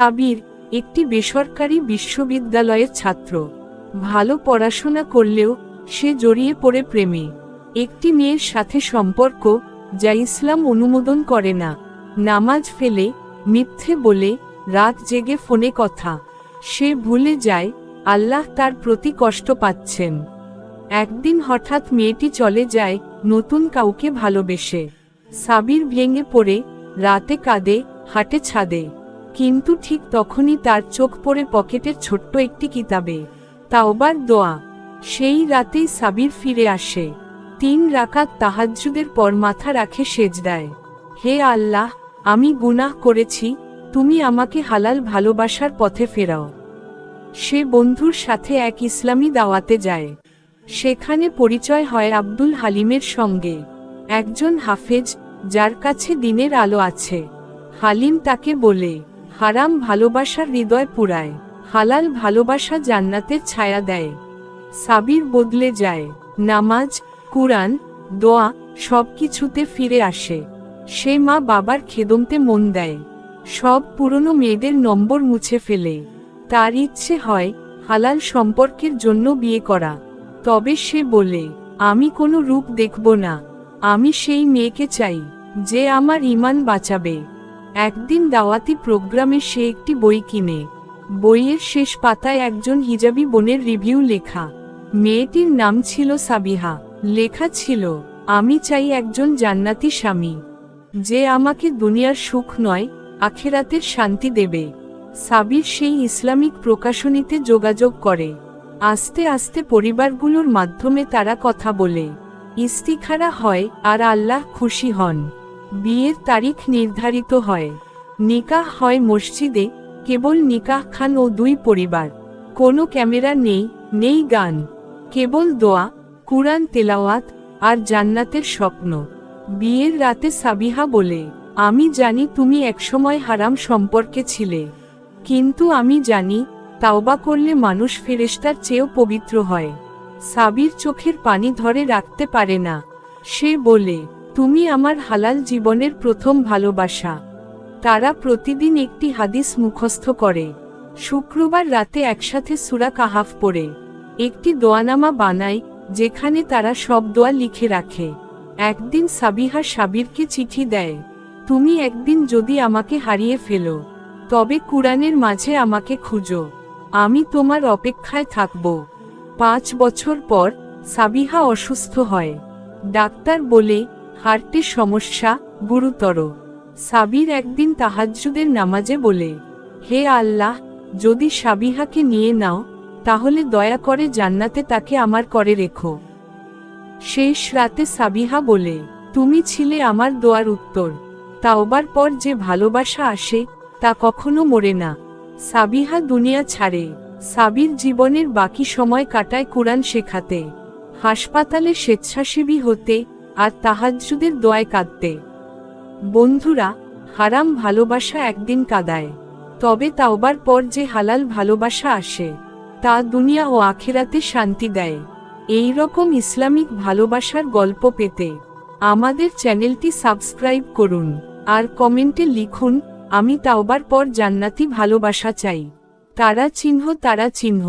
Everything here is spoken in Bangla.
আবির একটি বেসরকারি বিশ্ববিদ্যালয়ের ছাত্র। ভালো পড়াশোনা করলেও সে জড়িয়ে পড়ে প্রেমে। একটি মেয়ের সাথে সম্পর্ক, যা ইসলাম অনুমোদন করে না। নামাজ ফেলে, মিথ্যে বলে, রাত জেগে ফোনে কথা। সে ভুলে যায়, আল্লাহ তার প্রতি কষ্ট পাচ্ছেন। একদিন হঠাৎ মেয়েটি চলে যায়, নতুন কাউকে ভালোবেসে। সাবির ভেঙে পড়ে, রাতে কাঁদে, হাটে ছাদে। কিন্তু ঠিক তখনই তার চোখ পড়ে পকেটের ছোট্ট একটি কিতাবে। তাওবার দোয়া। সেই রাতেই সাবির ফিরে আসে। তিন রাকাত তাহাজ্জুদের পর মাথা রাখে সেজদায়। হে আল্লাহ, আমি গুনাহ করেছি, তুমি আমাকে হালাল ভালোবাসার পথে ফেরাও। সে বন্ধুর সাথে এক ইসলামী দাওয়াতে যায়। সেখানে পরিচয় হয় আব্দুল হালিমের সঙ্গে। একজন হাফেজ, যার কাছে দিনের আলো আছে। হালিম তাকে বলে হারাম ভালোবাসার হৃদয় পুরায়, হালাল ভালোবাসা জান্নাতের ছায়া দেয়। সাবির বদলে যায়, নামাজ, কুরআন, দোয়া সব কিছুতে ফিরে আসে। সে মা বাবার খেদমতে মন দেয়। সব পুরনো মেয়েদের নম্বর মুছে ফেলে। তার ইচ্ছে হয় হালাল সম্পর্কের জন্য বিয়ে করা। তবে সে বলে, আমি কোনো রূপ দেখব না। আমি সেই মেয়েকে চাই, যে আমার ইমান বাঁচাবে। একদিন দাওয়াতি প্রোগ্রামে সে একটি বই কিনে। বইয়ের শেষ পাতায় একজন হিজাবি বোনের রিভিউ লেখা। মেয়েটির নাম ছিল সাবিহা। লেখা ছিল, আমি চাই একজন জান্নাতি স্বামী। যে আমাকে দুনিয়ার সুখ নয়, আখেরাতের শান্তি দেবে। সাবির সেই ইসলামিক প্রকাশনীতে যোগাযোগ করে। আস্তে আস্তে পরিবারগুলোর মাধ্যমে তারা কথা বলে। ইস্তিখারা হয় আর আল্লাহ খুশি হন। বিয়ের তারিখ নির্ধারিত হয়। নিকাহ হয় মসজিদে, কেবল নিকাহ খান ও দুই পরিবার। কোনো ক্যামেরা নেই নেই গান। কেবল দোয়া, কুরআন তেলাওয়াত, আর জান্নাতের স্বপ্ন। বিয়ের রাতে সাবিহা বলে, আমি জানি তুমি একসময় হারাম সম্পর্কে ছিলে। কিন্তু আমি জানি, তাওবা করলে মানুষ ফেরেস্তার চেয়েও পবিত্র হয়। সাবির চোখের পানি ধরে রাখতে পারে না। সে বলে তুমি আমার হালাল জীবনের প্রথম ভালোবাসা। তারা প্রতিদিন একটি হাদিস মুখস্থ করে। শুক্রবার রাতে একসাথে সুরা কাহাফ পড়ে। একটি দোয়ানামা বানায়, যেখানে তারা সব দোয়া লিখে রাখে। একদিন সাবিহা সাবিরকে চিঠি দেয়, তুমি একদিন যদি আমাকে হারিয়ে ফেলো, তবে কুরআনের মাঝে আমাকে খুঁজো। আমি তোমার অপেক্ষায় থাকব। পাঁচ বছর পর সাবিহা অসুস্থ হয়। ডাক্তার বলে হার্টের সমস্যা, গুরুতর। সাবির একদিন তাহাজ্জুদের নামাজে বলে, হে আল্লাহ, যদি সাবিহাকে নিয়ে নাও, তাহলে দয়া করে জান্নাতে তাকে আমার করে রেখো। শেষ রাতে সাবিহা বলে, তুমি ছিলে আমার দোয়ার উত্তর। তাওবার পর যে ভালোবাসা আসে, তা কখনো মরে না। সাবিহা দুনিয়া ছাড়ে। সাবির জীবনের বাকি সময় কাটায় কোরআন শেখাতে। হাসপাতালে স্বেচ্ছাসেবী হতে আর তাহাজ্জুদের দোয়ায় কাঁদতে। বন্ধুরা, হারাম ভালোবাসা একদিন কাদায়। তবে তাওবার পর যে হালাল ভালোবাসা আসে, তা দুনিয়া ও আখেরাতে শান্তি দেয়। এই রকম ইসলামিক ভালোবাসার গল্প পেতে আমাদের চ্যানেলটি সাবস্ক্রাইব করুন আর কমেন্টে লিখুন, আমি তাওবার পর জান্নাতি ভালোবাসা চাই। তারা চিহ্ন তারা চিহ্ন।